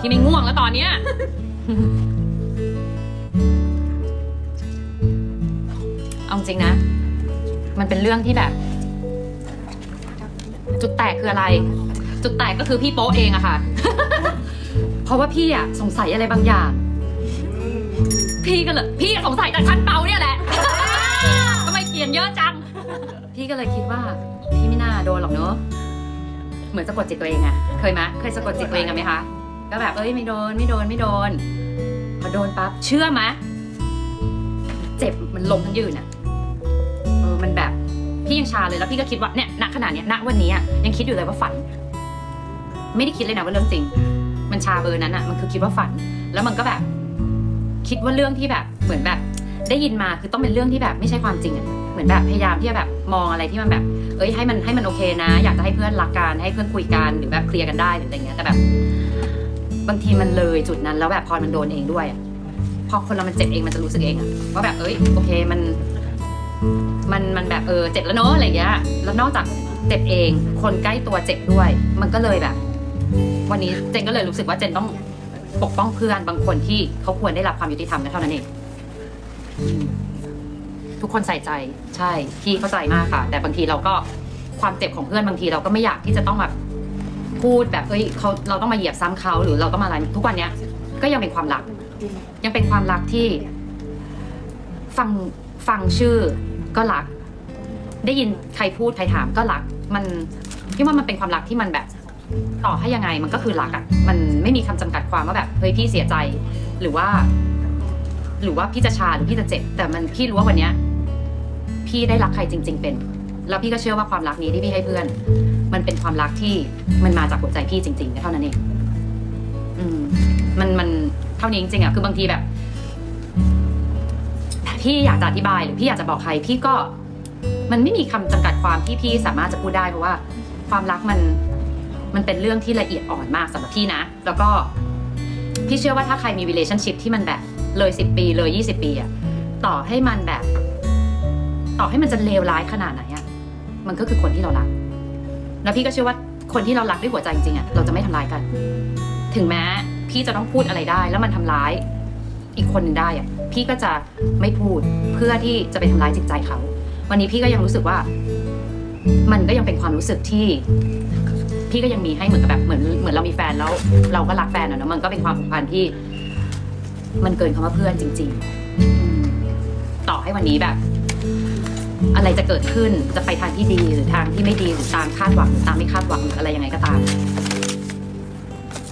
พี่ไม่ง่วงแล้วตอนเนี้ยเอาจริงนะ มันเป็นเรื่องที่แบบ จุดแตกคืออะไร จุดแตกก็คือพี่โป๊ะเองอะค่ะ เพราะว่าพี่อะสงสัยอะไรบางอย่าง พี่ก็เลยพี่สงสัยแต่ชั้นเปาเนี่ยแหละทำไมเขียนเยอะจัง พี่ก็เลยคิดว่า พี่ไม่น่าโดนหรอกเนอะเหมือนสะกดจิตตัวเองอะเคยไหมเคยสะกดจิตตัวเองกันไหมคะ ก็แบบเอ้ยไม่โดนไม่โดนไม่โดน พอโดนปั๊บเชื่อไหมเจ็บมันลงทั้งยืนอะเออมันแบบพี่ยังชาเลยแล้วพี่ก็คิดว่าเนี่ยณขณะเนี้ยณวันนี้อะยังคิดอยู่เลยว่าฝัน ไม่ได้คิดเลยนะว่าเรื่องจริง มันชาเบอร์นั้นอะมันคือคิดว่าฝัน แล้วมันก็แบบ คิดว่าเรื่องที่แบบเหมือนแบบ ได้ยินมาคือต้องเป็นเรื่องที่แบบไม่ใช่ความจริงอะเหมือนแบบพยายามที่จะแบบมองอะไรที่มันแบบ เอ้ยให้มันให้มันโอเคนะ อยากจะให้เพื่อนรักกันให้เพื่อนคุยกันหรือแบบเคลียร์กันได้หรืออะไรเงี้ยแต่แบบ บางทีมันเลยจุดนั้นแล้วแบบพอมันโดนเองด้วยอะพอคนเรามันเจ็บเองมันจะรู้สึกเองอะว่าแบบเอ้ยโอเคมัน มันมันแบบเออเจ็บแล้วเนอะอะไรเงี้ยแล้วนอกจากเจ็บเอง คนใกล้ตัวเจ็บด้วย มันก็เลยแบบ วันนี้เจนก็เลยรู้สึกว่าเจนต้องปกป้องเพื่อนบางคนที่เขาควรได้รับความยุติธรรมก็เท่านั้นเองอืมทุกคนใส่ใจใช่พี่เข้าใจมากค่ะ แต่บางทีเราก็ความเจ็บของเพื่อนบางทีเราก็ไม่อยากที่จะต้องแบบ พูดแบบเอ้ยเขาเราต้องมาเหยียบซ้ำเขาหรือเราต้องมาอะไรทุกวันเนี้ย ก็ยังเป็นความรัก ยังเป็นความรักที่ ฟังฟังชื่อก็รัก ได้ยินใครพูดใครถามก็รัก มันพี่ว่ามันเป็นความรักที่มันแบบ ต่อให้ยังไงมันก็คือรักอะ่ะมันไม่มีคำจำกัดความว่าแบบเฮ้ยพี่เสียใจหรือว่า หรือว่าพี่จะชาหรือพี่จะเจ็บ แต่มันพี่รู้ว่าวันเนี้ย พี่ได้รักใครจริง ๆ เป็น แล้วพี่ก็เชื่อว่าความรักนี้ที่พี่ให้เพื่อน มันเป็นความรักที่มันมาจากหัวใจพี่จริงๆเท่านั้นเองอืม มันมันเท่านี้จริงๆอะ่ะคือบางทีแบบพี่อยากจะอธิบายหรือพี่อยากจะบอกใคร พี่ก็ มันไม่มีคำจำกัดความที่พี่สามารถจะพูดได้เพราะว่า ความรักมัน มันเป็นเรื่องที่ละเอียดอ่อนมากสำหรับพี่นะ แล้วก็ พี่เชื่อว่าถ้าใครมี relationship ที่มันแบบเลยสิบปีเลยยี่สิบปีอะต่อให้มันแบบ ต่อให้มันจะเลวร้ายขนาดไหนอะมันก็คือคนที่เรารัก แล้วพี่ก็เชื่อว่าคนที่เรารักด้วยหัวใจจริงๆอะเราจะไม่ทำร้ายกัน ถึงแม้พี่จะต้องพูดอะไรได้ แล้วมันทำร้ายอีกคนหนึ่งได้อะพี่ก็จะไม่พูดเพื่อที่จะไปทำร้ายจิตใจเขา วันนี้พี่ก็ยังรู้สึกว่า มันก็ยังเป็นความรู้สึกที่ พี่ก็ยังมีให้เหมือนกับแบบเหมือนเหมือนเรามีแฟนแล้ว เราก็รักแฟนอะเนาะมันก็เป็นความผูกพันที่ มันเกินคำว่าเพื่อนจริง ๆ ต่อให้วันนี้แบบ อะไรจะเกิดขึ้นจะไปทางที่ดีหรือทางที่ไม่ดีหรือตามคาดหวังหรือตามไม่คาดหวังหรืออะไรยังไงก็ตาม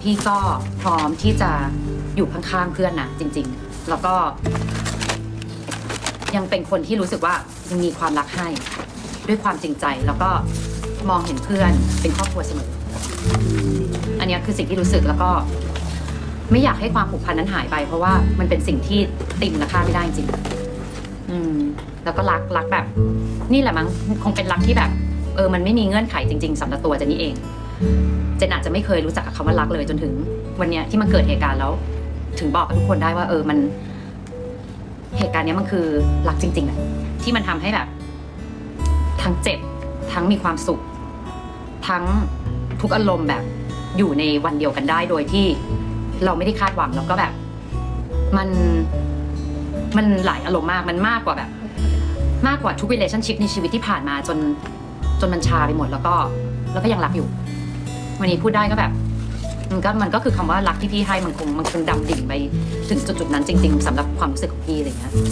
พี่ก็พร้อมที่จะอยู่ข้างๆเพื่อนนะจริง ๆ แล้วก็ ยังเป็นคนที่รู้สึกว่ายังมีความรักให้ ด้วยความจริงใจแล้วก็มองเห็นเพื่อนเป็นครอบครัวเสมอ อันนี้คือสิ่งที่รู้สึกแล้วก็ ไม่อยากให้ความผูกพันนั้นหายไป เพราะว่ามันเป็นสิ่งที่ติมราคาไม่ได้จริง แล้วก็รักรักแบบ นี่แหละมั้งคงเป็นรักที่แบบ เออมันไม่มีเงื่อนไขจริง ๆสำหรับตัวเจนนี่เอง เจนอาจจะไม่เคยรู้จักกับคำว่ารักเลยจนถึง วันเนี้ยที่มันเกิดเหตุการณ์แล้ว ถึงบอกกับทุกคนได้ว่า เออมัน เหตุการณ์เนี้ยมันคือรักจริงๆแหละที่มันทำให้แบบ ทั้งเจ็บ ทั้งมีความสุข ทั้งทุกอารมณ์แบบอยู่ในวันเดียวกันได้โดยที่เราไม่ได้คาดหวังแล้วก็แบบ มันมันหลายอารมณ์มากมันมากกว่าแบบ มากกว่าทุก relationship ในชีวิตที่ผ่านมาจนจนมันชาไปหมดแล้วก็แล้วก็ยังรักอยู่ วันนี้พูดได้ก็แบบ มันก็มันก็คือคำว่ารักที่พี่ให้มันคงมันคงดำดิ่งไปถึงจุดๆนั้นจริง ๆสำหรับความรู้สึกของพี่อะไรเงี้ย